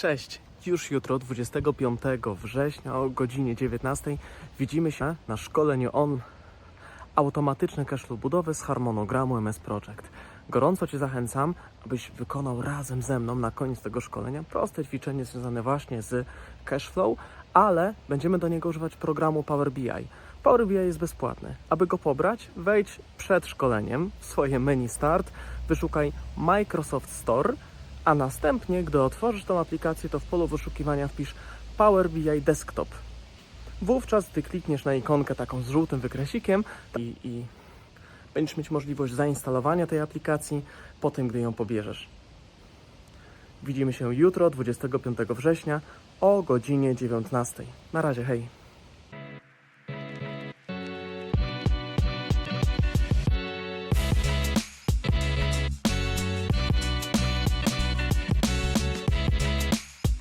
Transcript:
Cześć! Już jutro, 25 września o godzinie 19 widzimy się na szkoleniu on automatyczne cashflow budowy z harmonogramu MS Project. Gorąco Cię zachęcam, abyś wykonał razem ze mną na koniec tego szkolenia proste ćwiczenie związane właśnie z cashflow, ale będziemy do niego używać programu Power BI. Power BI jest bezpłatny. Aby go pobrać, wejdź przed szkoleniem w swoje menu Start, wyszukaj Microsoft Store, a następnie, gdy otworzysz tą aplikację, to w polu wyszukiwania wpisz Power BI Desktop. Wówczas, gdy klikniesz na ikonkę taką z żółtym wykresikiem i, i będziesz mieć możliwość zainstalowania tej aplikacji po tym, gdy ją pobierzesz. Widzimy się jutro, 25 września o godzinie 19. Na razie, hej!